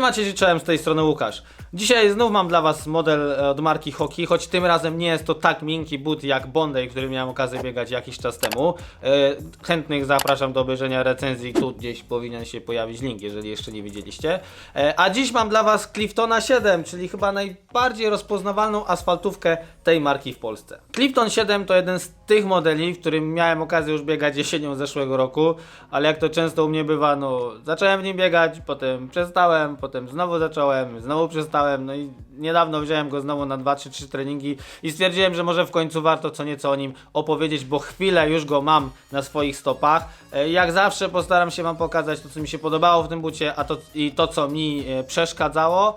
Siema, cześć, czołem z tej strony Łukasz. Dzisiaj znów mam dla Was model e, od marki Hoki, choć tym razem nie jest to tak miękki but jak Bondi, który miałem okazję biegać jakiś czas temu. E, chętnych zapraszam do obejrzenia recenzji, tu gdzieś powinien się pojawić link, jeżeli jeszcze nie widzieliście. E, a dziś mam dla Was Cliftona 7, czyli chyba najbardziej rozpoznawalną asfaltówkę tej marki w Polsce. Clifton 7 to jeden z tych modeli, w którym miałem okazję już biegać jesienią zeszłego roku, ale jak to często u mnie bywa, no zacząłem w nim biegać, potem przestałem, potem znowu zacząłem, znowu przestałem, no i niedawno wziąłem go znowu na 2 czy 3 treningi i stwierdziłem, że może w końcu warto co nieco o nim opowiedzieć, bo chwilę już go mam na swoich stopach. E, Jak zawsze postaram się Wam pokazać to, co mi się podobało w tym bucie, a to i to, co mi e, przeszkadzało.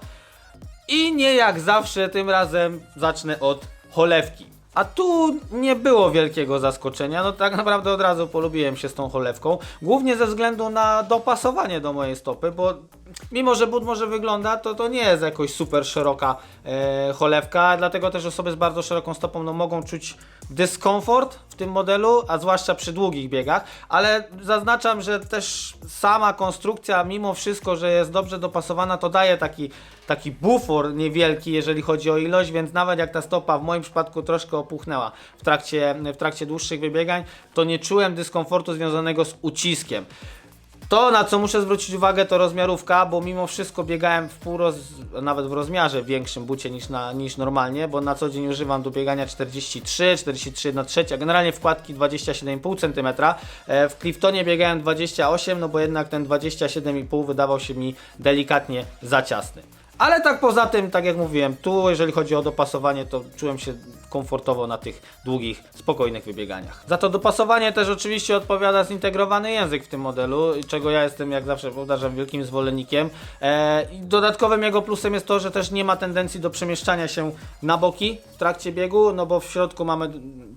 I nie jak zawsze, tym razem zacznę od cholewki. A tu nie było wielkiego zaskoczenia, no tak naprawdę od razu polubiłem się z tą cholewką, głównie ze względu na dopasowanie do mojej stopy, bo mimo, że but może wygląda, to to nie jest jakoś super szeroka e, cholewka, dlatego też osoby z bardzo szeroką stopą no, mogą czuć dyskomfort w tym modelu, a zwłaszcza przy długich biegach, ale zaznaczam, że też sama konstrukcja, mimo wszystko, że jest dobrze dopasowana, to daje taki, taki bufor niewielki, jeżeli chodzi o ilość, więc nawet jak ta stopa w moim przypadku troszkę opuchnęła w trakcie, w trakcie dłuższych wybiegań, to nie czułem dyskomfortu związanego z uciskiem. To, na co muszę zwrócić uwagę, to rozmiarówka, bo mimo wszystko biegałem w pół roz... nawet w rozmiarze większym bucie niż, na, niż normalnie, bo na co dzień używam do biegania 43, 43 na trzecie, a generalnie wkładki 27,5 cm. E, W Cliftonie biegałem 28, no bo jednak ten 27,5 wydawał się mi delikatnie za ciasny. Ale tak poza tym, tak jak mówiłem, tu jeżeli chodzi o dopasowanie, to czułem się komfortowo na tych długich, spokojnych wybieganiach. Za to dopasowanie też oczywiście odpowiada zintegrowany język w tym modelu, czego ja jestem jak zawsze powtarzam wielkim zwolennikiem. E, i dodatkowym jego plusem jest to, że też nie ma tendencji do przemieszczania się na boki w trakcie biegu, no bo w środku mamy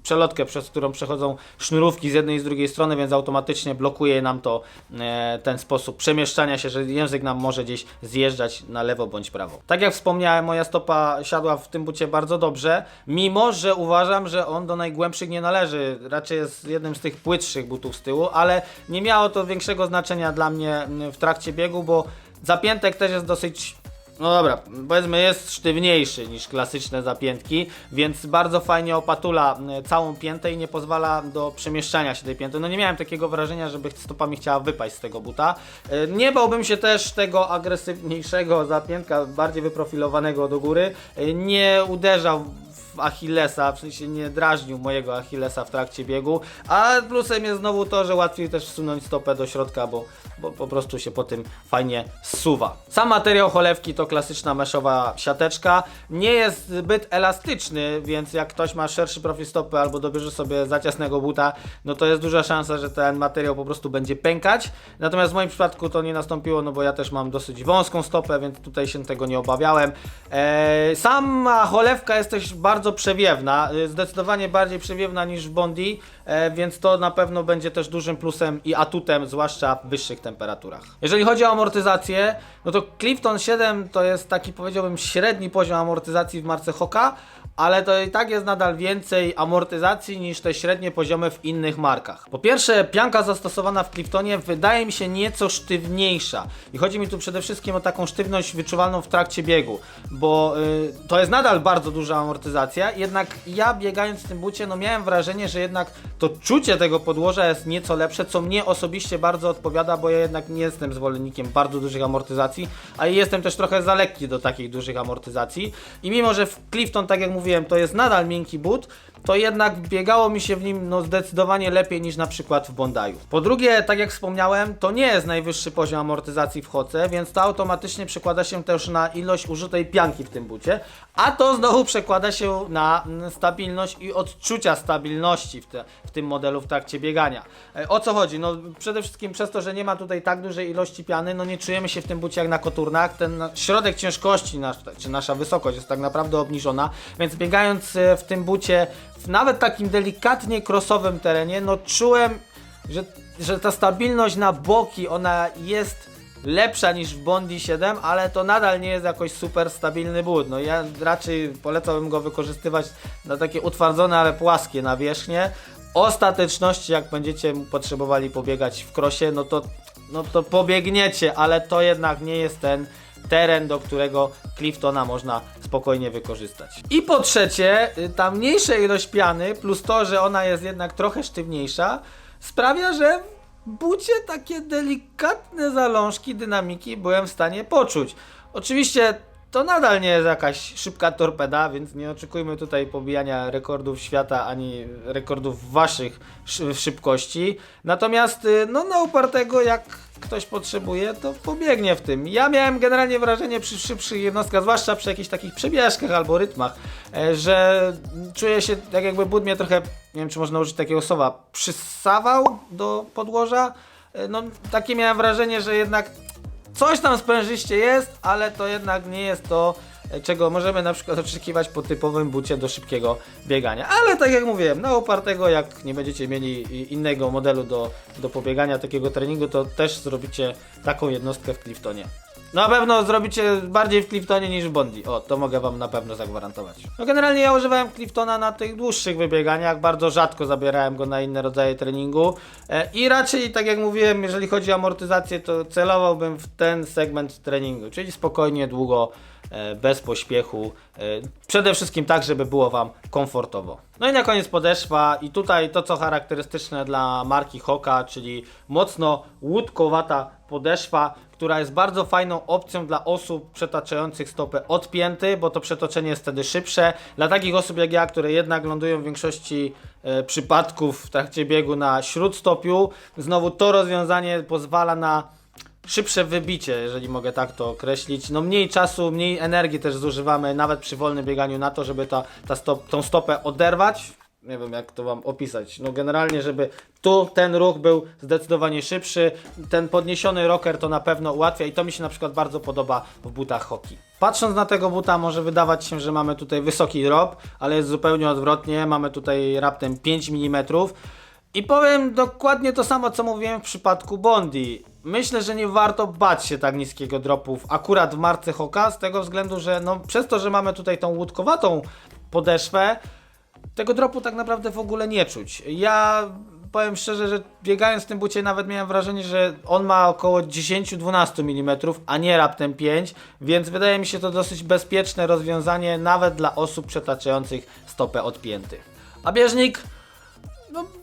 przelotkę, przez którą przechodzą sznurówki z jednej i z drugiej strony, więc automatycznie blokuje nam to e, ten sposób przemieszczania się, że język nam może gdzieś zjeżdżać na lewo bądź prawo. Tak jak wspomniałem, moja stopa siadła w tym bucie bardzo dobrze, mimo że uważam, że on do najgłębszych nie należy. Raczej jest jednym z tych płytszych butów z tyłu, ale nie miało to większego znaczenia dla mnie mm, w trakcie biegu, bo zapiętek też jest dosyć no dobra, powiedzmy jest sztywniejszy niż klasyczne zapiętki, więc bardzo fajnie opatula e, całą piętę i nie pozwala do przemieszczania się tej pięty. No nie miałem takiego wrażenia, żeby stopa mi chciała wypaść z tego buta. E, Nie bałbym się też tego agresywniejszego zapiętka, bardziej wyprofilowanego do góry. E, Nie uderzał w Achillesa, w sensie nie drażnił mojego Achillesa w trakcie biegu, a plusem jest znowu to, że łatwiej też wsunąć stopę do środka, bo, bo po prostu się po tym fajnie zsuwa. Sam materiał cholewki to klasyczna meszowa siateczka, nie jest zbyt elastyczny, więc jak ktoś ma szerszy profil stopy albo dobierze sobie za ciasnego buta, no to jest duża szansa, że ten materiał po prostu będzie pękać, natomiast w moim przypadku to nie nastąpiło, no bo ja też mam dosyć wąską stopę, więc tutaj się tego nie obawiałem. Eee, sama cholewka jest też bardzo przewiewna, y, zdecydowanie bardziej przewiewna niż w Bondi, e, więc to na pewno będzie też dużym plusem i atutem, zwłaszcza w wyższych temperaturach. Jeżeli chodzi o amortyzację, no to Clifton 7 to jest taki powiedziałbym średni poziom amortyzacji w marce Hoka, ale to i tak jest nadal więcej amortyzacji niż te średnie poziomy w innych markach. Po pierwsze, pianka zastosowana w Cliftonie wydaje mi się nieco sztywniejsza i chodzi mi tu przede wszystkim o taką sztywność wyczuwalną w trakcie biegu, bo y, to jest nadal bardzo duża amortyzacja, jednak ja biegając w tym bucie, no miałem wrażenie, że jednak to czucie tego podłoża jest nieco lepsze, co mnie osobiście bardzo odpowiada, bo ja jednak nie jestem zwolennikiem bardzo dużych amortyzacji, a jestem też trochę za lekki do takich dużych amortyzacji i mimo, że w Clifton, tak jak mówiłem, to jest nadal miękki but, to jednak biegało mi się w nim no, zdecydowanie lepiej niż na przykład w Bondaju. Po drugie, tak jak wspomniałem, to nie jest najwyższy poziom amortyzacji w hoce, więc to automatycznie przekłada się też na ilość użytej pianki w tym bucie, a to znowu przekłada się na stabilność i odczucia stabilności w, te, w tym modelu w trakcie biegania. E, O co chodzi? No przede wszystkim przez to, że nie ma tutaj tak dużej ilości piany, no nie czujemy się w tym bucie jak na koturnach. Ten środek ciężkości, nasz, czy nasza wysokość jest tak naprawdę obniżona, więc biegając e, w tym bucie nawet takim delikatnie krosowym terenie, no czułem, że, że ta stabilność na boki, ona jest lepsza niż w Bondi 7, ale to nadal nie jest jakoś super stabilny but. No ja raczej polecałbym go wykorzystywać na takie utwardzone, ale płaskie nawierzchnie. Ostateczności, jak będziecie potrzebowali pobiegać w krosie, no to, no to pobiegniecie, ale to jednak nie jest ten teren, do którego Cliftona można spokojnie wykorzystać. I po trzecie, y, ta mniejsza ilość piany, plus to, że ona jest jednak trochę sztywniejsza, sprawia, że w bucie takie delikatne zalążki dynamiki byłem w stanie poczuć. Oczywiście to nadal nie jest jakaś szybka torpeda, więc nie oczekujmy tutaj pobijania rekordów świata ani rekordów waszych szy- szybkości. Natomiast y, no na upartego jak ktoś potrzebuje, to pobiegnie w tym. Ja miałem generalnie wrażenie przy szybszych jednostkach, zwłaszcza przy jakichś takich przebieżkach albo rytmach, e, że czuję się tak jakby but mnie trochę, nie wiem czy można użyć takiego słowa, przyssawał do podłoża. E, No takie miałem wrażenie, że jednak coś tam sprężyście jest, ale to jednak nie jest to, e, czego możemy na przykład oczekiwać po typowym bucie do szybkiego biegania. Ale tak jak mówiłem, na upartego, jak nie będziecie mieli innego modelu do, do pobiegania, takiego treningu, to też zrobicie taką jednostkę w Cliftonie. Na pewno zrobicie bardziej w Cliftonie niż w Bondi. O, to mogę wam na pewno zagwarantować. No generalnie ja używałem Cliftona na tych dłuższych wybieganiach, bardzo rzadko zabierałem go na inne rodzaje treningu e, i raczej, tak jak mówiłem, jeżeli chodzi o amortyzację, to celowałbym w ten segment treningu, czyli spokojnie, długo, bez pośpiechu, e, przede wszystkim tak, żeby było wam komfortowo. No i na koniec podeszwa i tutaj to, co charakterystyczne dla marki Hoka, czyli mocno łódkowata podeszwa, która jest bardzo fajną opcją dla osób przetaczających stopę od pięty, bo to przetoczenie jest wtedy szybsze. Dla takich osób jak ja, które jednak lądują w większości e, przypadków w trakcie biegu na śródstopiu, znowu to rozwiązanie pozwala na szybsze wybicie, jeżeli mogę tak to określić. No mniej czasu, mniej energii też zużywamy, nawet przy wolnym bieganiu na to, żeby ta, ta stop, tą stopę oderwać. Nie wiem jak to wam opisać. No generalnie, żeby tu ten ruch był zdecydowanie szybszy. Ten podniesiony rocker to na pewno ułatwia i to mi się na przykład bardzo podoba w butach hoki. Patrząc na tego buta może wydawać się, że mamy tutaj wysoki drop, ale jest zupełnie odwrotnie. Mamy tutaj raptem 5 mm. I powiem dokładnie to samo, co mówiłem w przypadku Bondi. Myślę, że nie warto bać się tak niskiego dropów akurat w marce Hoka, z tego względu, że no, przez to, że mamy tutaj tą łódkowatą podeszwę, tego dropu tak naprawdę w ogóle nie czuć. Ja powiem szczerze, że biegając w tym bucie nawet miałem wrażenie, że on ma około 10-12 mm, a nie raptem 5, więc wydaje mi się to dosyć bezpieczne rozwiązanie nawet dla osób przetaczających stopę od pięty. A bieżnik?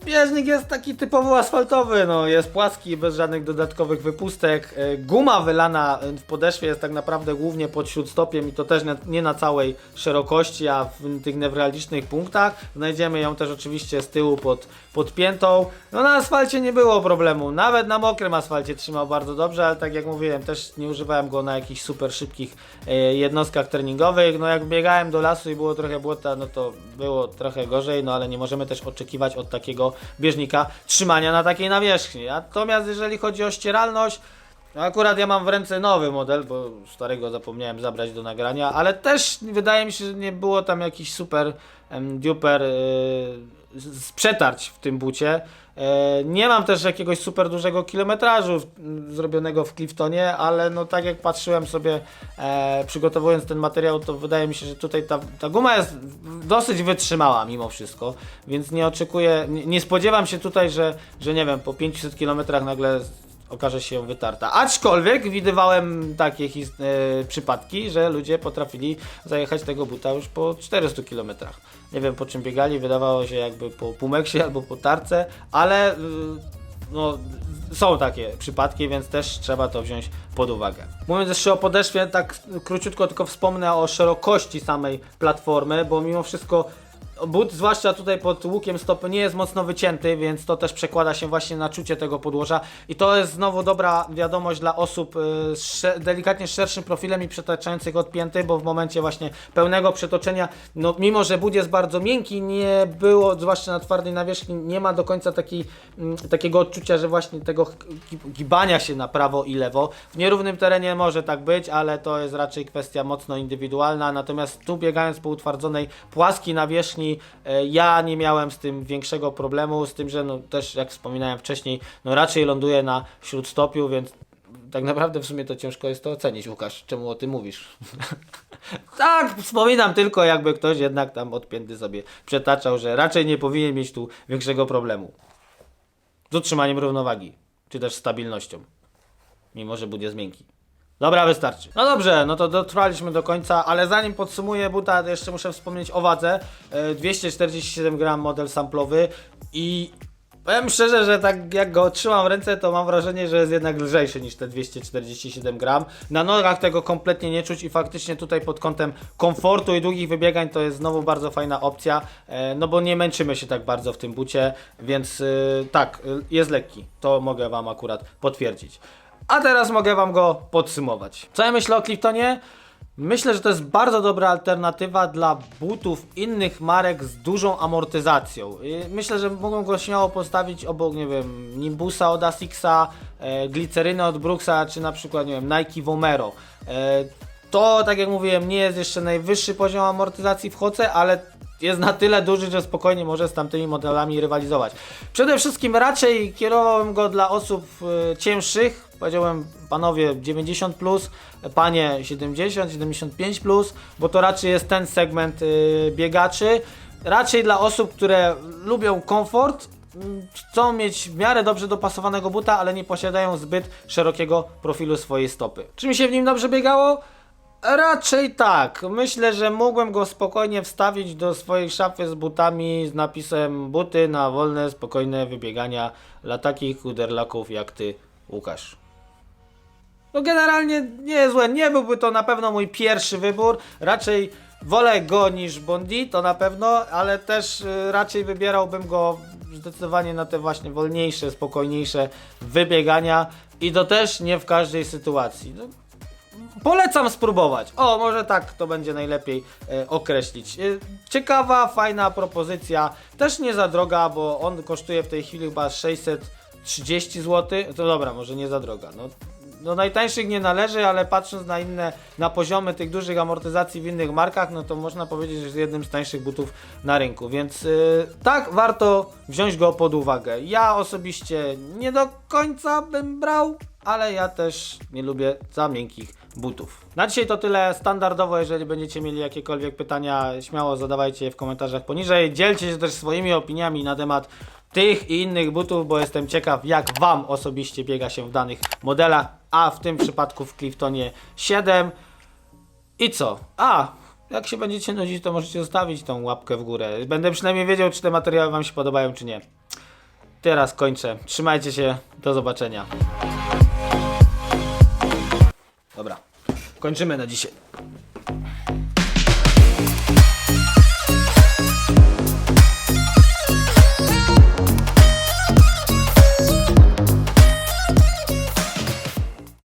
Bieżnik jest taki typowo asfaltowy, no, jest płaski, bez żadnych dodatkowych wypustek. E, Guma wylana w podeszwie jest tak naprawdę głównie pod śródstopiem i to też nie- nie na całej szerokości, a w tych newralgicznych punktach. Znajdziemy ją też oczywiście z tyłu pod, pod piętą. No na asfalcie nie było problemu, nawet na mokrym asfalcie trzymał bardzo dobrze, ale tak jak mówiłem, też nie używałem go na jakichś super szybkich e, jednostkach treningowych. No jak biegałem do lasu i było trochę błota, no to było trochę gorzej, no ale nie możemy też oczekiwać od takiego bieżnika trzymania na takiej nawierzchni. Natomiast jeżeli chodzi o ścieralność, no akurat ja mam w ręce nowy model, bo starego zapomniałem zabrać do nagrania, ale też wydaje mi się, że nie było tam jakiś super em, duper z przetarć w tym bucie. E, nie mam też jakiegoś super dużego kilometrażu zrobionego w Cliftonie, ale no tak jak patrzyłem sobie e, przygotowując ten materiał, to wydaje mi się, że tutaj ta, ta guma jest dosyć wytrzymała mimo wszystko, więc nie oczekuję, nie, nie spodziewam się tutaj, że, że nie wiem, po 500 kilometrach nagle okaże się wytarta. Aczkolwiek widywałem takie e, przypadki, że ludzie potrafili zajechać tego buta już po 400 km. Nie wiem po czym biegali, wydawało się jakby po Pumeksie albo po tarce, ale y, no, są takie przypadki, więc też trzeba to wziąć pod uwagę. Mówiąc jeszcze o podeszwie, tak króciutko tylko wspomnę o szerokości samej platformy, bo mimo wszystko But, zwłaszcza tutaj pod łukiem stopy, nie jest mocno wycięty, więc to też przekłada się właśnie na czucie tego podłoża. I to jest znowu dobra wiadomość dla osób y, z delikatnie szerszym profilem i przetaczających od pięty, bo w momencie właśnie pełnego przetoczenia, no mimo że but jest bardzo miękki, nie było, zwłaszcza na twardej nawierzchni, nie ma do końca takiej, mm, takiego odczucia, że właśnie tego gi- gibania się na prawo i lewo. W nierównym terenie może tak być, ale to jest raczej kwestia mocno indywidualna. Natomiast tu biegając po utwardzonej, płaskiej nawierzchni, e, ja nie miałem z tym większego problemu, z tym, że no też jak wspominałem wcześniej, no raczej ląduję na śródstopiu, więc tak naprawdę w sumie to ciężko jest to ocenić, Łukasz, czemu o tym mówisz? tak, wspominam tylko jakby ktoś jednak tam odpięty sobie przetaczał, że raczej nie powinien mieć tu większego problemu. Z utrzymaniem równowagi, czy też stabilnością, mimo że jest miękki. Dobra, wystarczy. No dobrze, no to dotrwaliśmy do końca, ale zanim podsumuję buta, jeszcze muszę wspomnieć o wadze. E, 247 gram model samplowy i powiem szczerze, że tak jak go trzymam w ręce, to mam wrażenie, że jest jednak lżejszy niż te 247 gram. Na nogach tego kompletnie nie czuć i faktycznie tutaj pod kątem komfortu i długich wybiegań to jest znowu bardzo fajna opcja, e, no bo nie męczymy się tak bardzo w tym bucie, więc e, tak, e, jest lekki. To mogę Wam akurat potwierdzić. A teraz mogę Wam go podsumować. Co ja myślę o Cliftonie? Myślę, że to jest bardzo dobra alternatywa dla butów innych marek z dużą amortyzacją. Myślę, że mogą go śmiało postawić obok, nie wiem, Nimbusa od Asixa, e, gliceryny od Brooksa, czy na przykład, nie wiem, Nike Vomero. E, to, tak jak mówiłem, nie jest jeszcze najwyższy poziom amortyzacji w Hoce, ale jest na tyle duży, że spokojnie może z tamtymi modelami rywalizować. Przede wszystkim raczej kierowałem go dla osób e, cięższych, powiedziałem panowie 90 plus, panie 70, 75 plus, bo to raczej jest ten segment y, biegaczy. Raczej dla osób, które lubią komfort, mm, chcą mieć w miarę dobrze dopasowanego buta, ale nie posiadają zbyt szerokiego profilu swojej stopy. Czy mi się w nim dobrze biegało? Raczej tak. Myślę, że mógłbym go spokojnie wstawić do swojej szafy z butami z napisem buty na wolne, spokojne wybiegania dla takich chuderlaków jak ty, Łukasz. No generalnie nie jest złe. Nie byłby to na pewno mój pierwszy wybór. Raczej wolę go niż Bondi, to na pewno, ale też y, raczej wybierałbym go zdecydowanie na te właśnie wolniejsze, spokojniejsze wybiegania i to też nie w każdej sytuacji. No, Polecam spróbować. O, może tak to będzie najlepiej e, określić. E, ciekawa, fajna propozycja. Też nie za droga, bo on kosztuje w tej chwili chyba 630 zł. To dobra, może nie za droga. No, no najtańszych nie należy, ale patrząc na inne, na poziomy tych dużych amortyzacji w innych markach, no to można powiedzieć, że jest jednym z tańszych butów na rynku. Więc yy, tak, warto wziąć go pod uwagę. Ja osobiście nie do końca bym brał, ale ja też nie lubię za miękkich butów. Na dzisiaj to tyle standardowo. Jeżeli będziecie mieli jakiekolwiek pytania, śmiało zadawajcie je w komentarzach poniżej. Dzielcie się też swoimi opiniami na temat tych i innych butów, bo jestem ciekaw, jak Wam osobiście biega się w danych modelach, a w tym przypadku w Cliftonie 7. I co? A, jak się będziecie nudzić, to możecie zostawić tą łapkę w górę. Będę przynajmniej wiedział, czy te materiały Wam się podobają, czy nie. Teraz kończę. Trzymajcie się. Do zobaczenia. Dobra. Kończymy na dzisiaj.